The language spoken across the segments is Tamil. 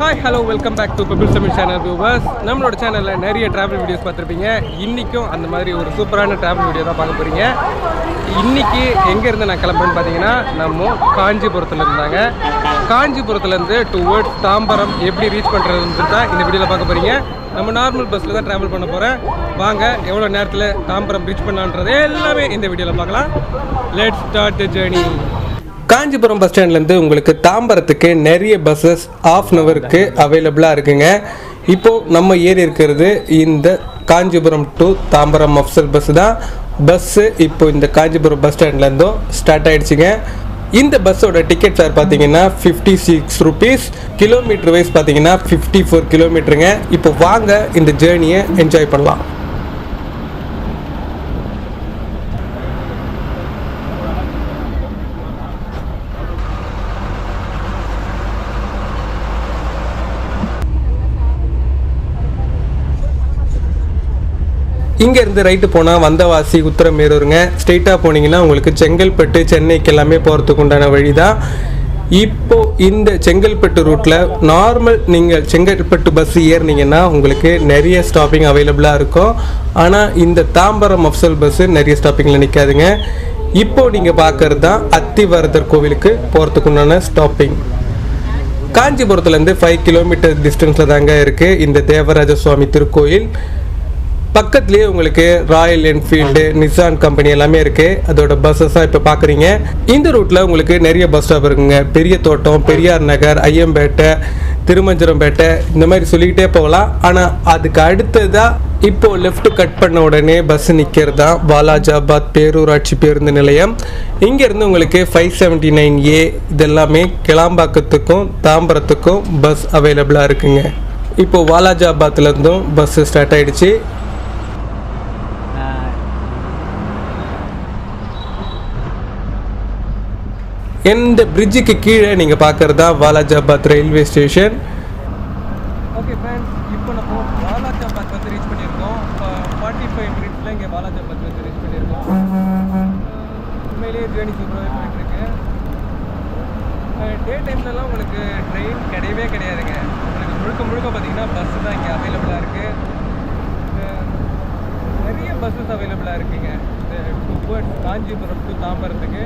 Hi hello welcome back to bubble Tamil channel viewers நம்மளோட சேனலில் நிறைய ட்ராவல் வீடியோஸ் பார்த்துருப்பீங்க. இன்றைக்கும் அந்த மாதிரி ஒரு சூப்பரான ட்ராவல் வீடியோ தான் பார்க்க போகிறீங்க இன்றைக்கி எங்கேருந்து நான் கிளம்புறேன்னு பார்த்தீங்கன்னா நம்ம காஞ்சிபுரத்தில் இருந்தாங்க. காஞ்சிபுரத்துலேருந்து டுவர்ட்ஸ் தாம்பரம் எப்படி ரீச் பண்ணுறதுன்னு தான் இந்த வீடியோவில் பார்க்க போகிறீங்க நம்ம நார்மல் பஸ்ஸில் தான் ட்ராவல் பண்ண போகிறேன் வாங்க எவ்வளோ நேரத்தில் தாம்பரம் ரீச் பண்ணலான்றது எல்லாமே இந்த வீடியோவில் பார்க்கலாம். Let start the journey Kanchipuram bus ஸ்டாண்ட்லேருந்து உங்களுக்கு தாம்பரத்துக்கு நிறைய பஸ்ஸஸ் ஆஃப் அன் ஹவருக்கு அவைலபிளாக இருக்குங்க. இப்போது நம்ம ஏறி இருக்கிறது இந்த காஞ்சிபுரம் டு தாம்பரம் அஃப்சல் பஸ் தான். பஸ்ஸு இப்போ இந்த காஞ்சிபுரம் பஸ் ஸ்டாண்ட்லேருந்தும் ஸ்டார்ட் ஆகிடுச்சிங்க இந்த பஸ்ஸோட டிக்கெட் ஃபேர் பார்த்தீங்கன்னா fifty six rupees kilometre wise பார்த்தீங்கன்னா ஃபிஃப்டி ஃபோர் கிலோமீட்டருங்க இப்போ வாங்க இந்த ஜேர்னியை என்ஜாய் பண்ணலாம். இங்கேருந்து ரைட்டு போனால் வந்தவாசி உத்தரமேரூருங்க. ஸ்ட்ரெயிட்டாக போனீங்கன்னா உங்களுக்கு செங்கல்பட்டு சென்னைக்கு எல்லாமே போகிறதுக்கு உண்டான வழி தான் இப்போ இந்த செங்கல்பட்டு ரூட்டில் நார்மல் நீங்கள் செங்கல்பட்டு பஸ் ஏறினீங்கன்னா உங்களுக்கு நிறைய ஸ்டாப்பிங் அவைலபிளாக இருக்கும். ஆனால் இந்த தாம்பரம் அப்சல் பஸ்ஸு நிறைய ஸ்டாப்பிங்கில் நிற்காதுங்க இப்போ நீங்கள் பார்க்கறது தான் அத்திவரதர் கோவிலுக்கு போகிறதுக்கு உண்டான ஸ்டாப்பிங் காஞ்சிபுரத்துலேருந்து ஃபைவ் கிலோமீட்டர் டிஸ்டன்ஸில் தாங்க இருக்குது இந்த தேவராஜ சுவாமி திருக்கோயில். பக்கத்துலேயே உங்களுக்கு ராயல் என்ஃபீல்டு நிசான் கம்பெனி எல்லாமே இருக்குது அதோட பஸ்ஸஸாக இப்போ பார்க்குறீங்க இந்த ரூட்டில் உங்களுக்கு நிறைய பஸ் ஸ்டாப் இருக்குங்க. பெரிய தோட்டம் பெரியார் நகர் ஐயம்பேட்டை திருமஞ்சரம்பேட்டை இந்த மாதிரி சொல்லிக்கிட்டே போகலாம். ஆனால் அதுக்கு அடுத்ததாக இப்போ லெஃப்ட் கட் பண்ண உடனே பஸ் நிற்கிறது தான் பாலாஜாபாத் பேரூராட்சி பேருந்து நிலையம். இங்கேருந்து உங்களுக்கு ஃபைவ் செவன்ட்டி நைன் ஏ இதெல்லாமே கிளாம்பாக்கத்துக்கும் தாம்பரத்துக்கும் பஸ் அவைலபிளாக இருக்குங்க. இப்போ வாலாஜாபாத்லேருந்தும் பஸ்ஸு ஸ்டார்ட் ஆகிடுச்சு இந்த பிரிட்ஜுக்கு கீழே நீங்கள் பார்க்குறது தான் Walajabad railway station okay friends இப்போ நம்ம வாலாஜாபாத் வந்து ரீச் பண்ணியிருக்கோம். ஃபார்ட்டி ஃபைவ் மினிட்ஸில் இங்கே வாலாஜாபாத் வந்து ரீச் பண்ணியிருக்கோம். உண்மையிலேயே ஜேர்னி சூப்பராகவே போயிட்டுருக்கு டே டைம்லலாம் உங்களுக்கு ட்ரெயின் கிடையவே கிடையாதுங்க. உங்களுக்கு முழுக்க முழுக்க பார்த்தீங்கன்னா பஸ் தான் இங்கே அவைலபிளாக இருக்குது நிறைய பஸ்ஸஸ் அவைலபிளாக இருக்குங்க. இந்த காஞ்சிபுரம் டு தாம்பரத்துக்கு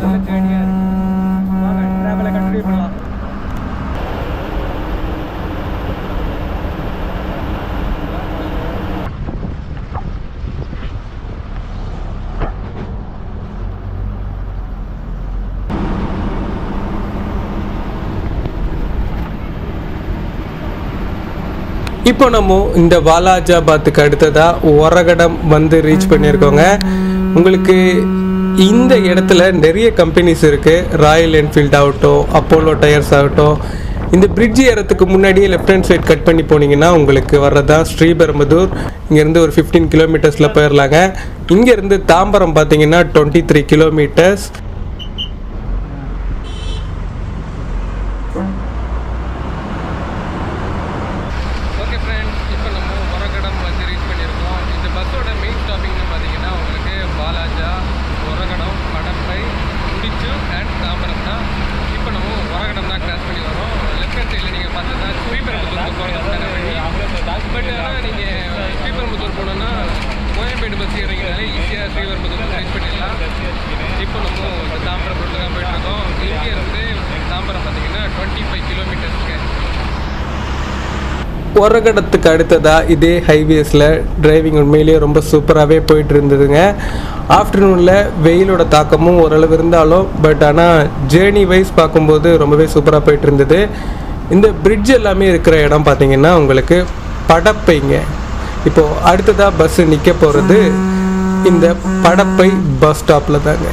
நல்ல ஜேர்னியாக ட்ராவலை கண்டினியூ பண்ணலாம் இப்போ நம்ம இந்த வாலாஜாபாத்துக்கு அடுத்ததா ஒரகடம் வந்து ரீச் பண்ணியிருக்கோங்க. உங்களுக்கு இந்த இடத்துல நிறைய கம்பெனிஸ் இருக்குது ராயல் என்ஃபீல்ட் ஆகட்டும் அப்போலோ டயர்ஸ் ஆகட்டும். இந்த பிரிட்ஜ் ஏறத்துக்கு முன்னாடியே லெஃப்ட் ஹேண்ட் சைட் கட் பண்ணி போனீங்கன்னா உங்களுக்கு வர்றதா? ஸ்ரீபெரும்புதூர் இங்கேருந்து ஒரு ஃபிஃப்டீன் கிலோமீட்டர்ஸில் போயிடலாங்க இங்கேருந்து தாம்பரம் பார்த்தீங்கன்னா twenty three kilometres Balaja Oragadam Madappai முடிச்சு அண்ட் தாம்பரம் தான். இப்போ நம்ம ஒரகடம் தான் கிராஸ் பண்ணி வரோம். லெஃப்ட் ஹேண்ட் சைடில் நீங்கள் பார்த்தா ஸ்ரீபெரும்புத்தூர் போகிறதுக்கான வழி. பட் ஆனால் நீங்கள் ஸ்ரீபெரும்புத்தூர் போனோன்னா கோயம்பேடு பஸ் ஏறிங்கனாலே ஈஸியாக ஸ்ரீபெரும்புத்தூர் ரீச் பண்ணிடலாம். இப்போ நம்ம இந்த தாம்பரம் ரோட்டில் தான் போயிட்டுருக்கோம் இங்கே இருந்து தாம்பரம் பார்த்தீங்கன்னா டுவெண்ட்டி ஃபைவ் கிலோமீட்டர்ஸ்க்கு ஒரகடத்துக்கு அடுத்ததா இதே ஹைவேஸில் டிரைவிங் உண்மையிலேயே ரொம்ப சூப்பராகவே போயிட்டு இருந்ததுங்க ஆஃப்டர்நூனில் வெயிலோட தாக்கமும் ஓரளவு இருந்தாலும் பட் ஆனால் ஜேர்னி வைஸ் பார்க்கும்போது ரொம்பவே சூப்பராக போயிட்டு இருந்தது இந்த பிரிட்ஜ் எல்லாமே இருக்கிற இடம் பார்த்தீங்கன்னா உங்களுக்கு படப்பைங்க. இப்போது அடுத்ததாக பஸ்ஸு நிற்க போகிறது இந்த படப்பை பஸ் ஸ்டாப்பில் தாங்க.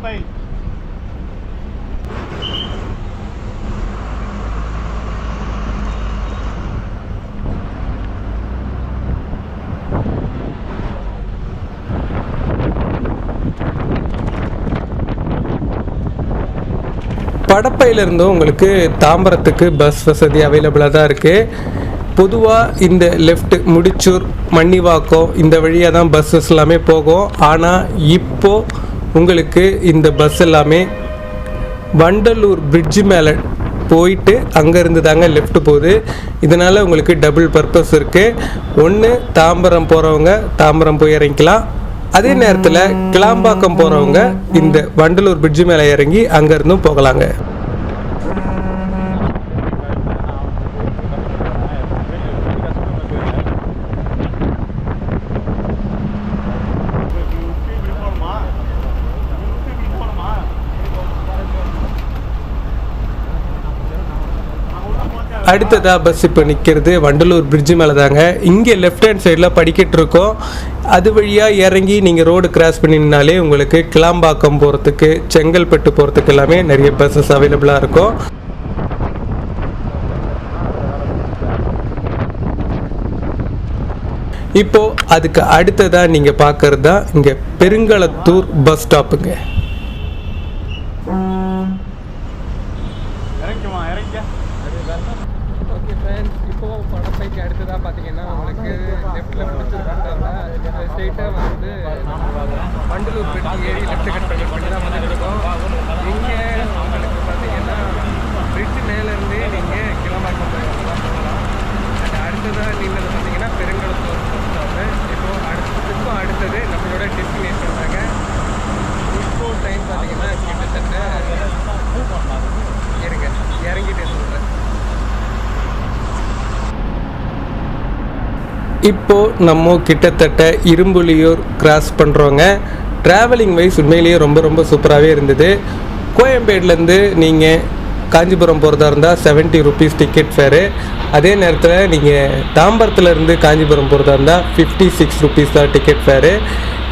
வடப்பை படப்பையிலிருந்து உங்களுக்கு தாம்பரத்துக்கு பஸ் வசதி அவைலபிளாக தான் இருக்குது பொதுவாக இந்த லெஃப்ட் முடிச்சூர் மன்னிவாக்கம் இந்த வழியாக தான் பஸ்ஸஸ் எல்லாமே போகும். ஆனால் இப்போ உங்களுக்கு இந்த பஸ் எல்லாமே வண்டலூர் பிரிட்ஜு மேலே போயிட்டு அங்கேருந்து தாங்க லெஃப்ட் போகுது. இதனால் உங்களுக்கு டபுள் பர்பஸ் இருக்குது ஒன்று தாம்பரம் போகிறவங்க தாம்பரம் போய் இறங்கிக்கலாம். அதே நேரத்தில் கிளாம்பாக்கம் போகிறவங்க இந்த வண்டலூர் பிரிட்ஜு மேலே இறங்கி அங்கேருந்தும் போகலாங்க. அடுத்ததாக பஸ் இப்போ நிற்கிறது வண்டலூர் பிரிட்ஜு மேலே தாங்க இங்கே லெஃப்ட் ஹேண்ட் சைடில் படிக்கட்டு இருக்கும். அது வழியாக இறங்கி நீங்கள் ரோடு கிராஸ் பண்ணினாலே உங்களுக்கு கிளாம்பாக்கம் போகிறதுக்கு செங்கல்பட்டு போகிறதுக்கு எல்லாமே நிறைய பஸ்ஸஸ் அவைலபிளாக இருக்கும். இப்போ அதுக்கு அடுத்ததாக நீங்கள் பார்க்குறது தான் இங்கே பெருங்களத்தூர் பஸ் ஸ்டாப்புங்க இப்போது இப்போ படப்பைக்கு அடுத்ததாக பார்த்தீங்கன்னா உங்களுக்கு லெஃப்ட்டில் முடிச்சிருக்காங்க. ஸ்ட்ரெயிட்டாக வந்து வண்டலூர் பெட்டி ஏறி லெஃப்ட் கட் பண்ணி பண்ணி தான் வந்துட்டு இருக்கோம் இங்கே உங்களுக்கு பார்த்தீங்கன்னா பிரிட்ஜ் மேலேருந்தே நீங்கள் கிளம்பாக்கம் போகலாம். அண்ட் அடுத்ததாக நீங்கள் பார்த்தீங்கன்னா பெருங்கலத்தூர் இப்போது அடுத்த இப்போ அடுத்ததுக்கும் அடுத்தது நம்மளோட டெஸ்டினேஷன் தாங்க. இப்போ டைம் பார்த்தீங்கன்னா கிட்டத்தட்ட இருங்க இறங்கிட்டு சொல்கிறேன் இப்போ நம்ம கிட்டத்தட்ட இரும்புலியூர் கிராஸ் பண்ணுறோங்க ட்ராவலிங் வைஸ் உண்மையிலேயே ரொம்ப ரொம்ப சூப்பராகவே இருந்தது. கோயம்பேடுலேருந்து நீங்கள் காஞ்சிபுரம் போகிறதா இருந்தால் செவன்ட்டி ருபீஸ் டிக்கெட் ஃபேரு அதே நேரத்தில் நீங்கள் தாம்பரத்துலேருந்து காஞ்சிபுரம் போகிறதா இருந்தால் ஃபிஃப்டி சிக்ஸ் ருபீஸ் தான் டிக்கெட் ஃபேரு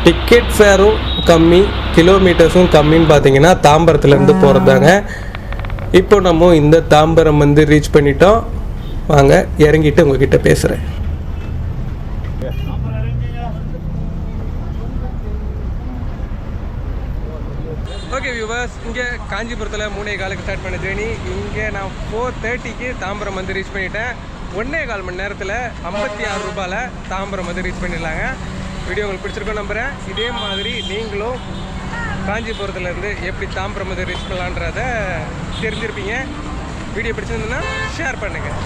டிக்கெட் ஃபேரும் கம்மி கிலோமீட்டர்ஸும் கம்மின்னு பார்த்தீங்கன்னா தாம்பரத்துலேருந்து போகிறதாங்க இப்போ நம்ம இந்த தாம்பரம் வந்து ரீச் பண்ணிட்டோம். வாங்க இறங்கிட்டு உங்ககிட்ட பேசுகிறேன் ஓகே வியூவர்ஸ் இங்கே காஞ்சிபுரத்தில் மூணே காலுக்கு ஸ்டார்ட் பண்ண ஜேர்னி இங்கே நான் ஃபோர் தேர்ட்டிக்கு தாம்பரம் வந்து ரீச் பண்ணிட்டேன். ஒன்றே கால் மணி நேரத்தில் ஐம்பத்தி ஆறு ரூபாயில் தாம்பரம் வந்து ரீச் பண்ணிடலாங்க. வீடியோ உங்களுக்கு பிடிச்சிருக்கோம் நம்புகிறேன் இதே மாதிரி நீங்களும் காஞ்சிபுரத்துலேருந்து எப்படி தாம்பரம் வந்து ரீச் பண்ணலான்றத தெரிஞ்சிருப்பீங்க. வீடியோ பிடிச்சிருந்ததுன்னா ஷேர் பண்ணுங்கள்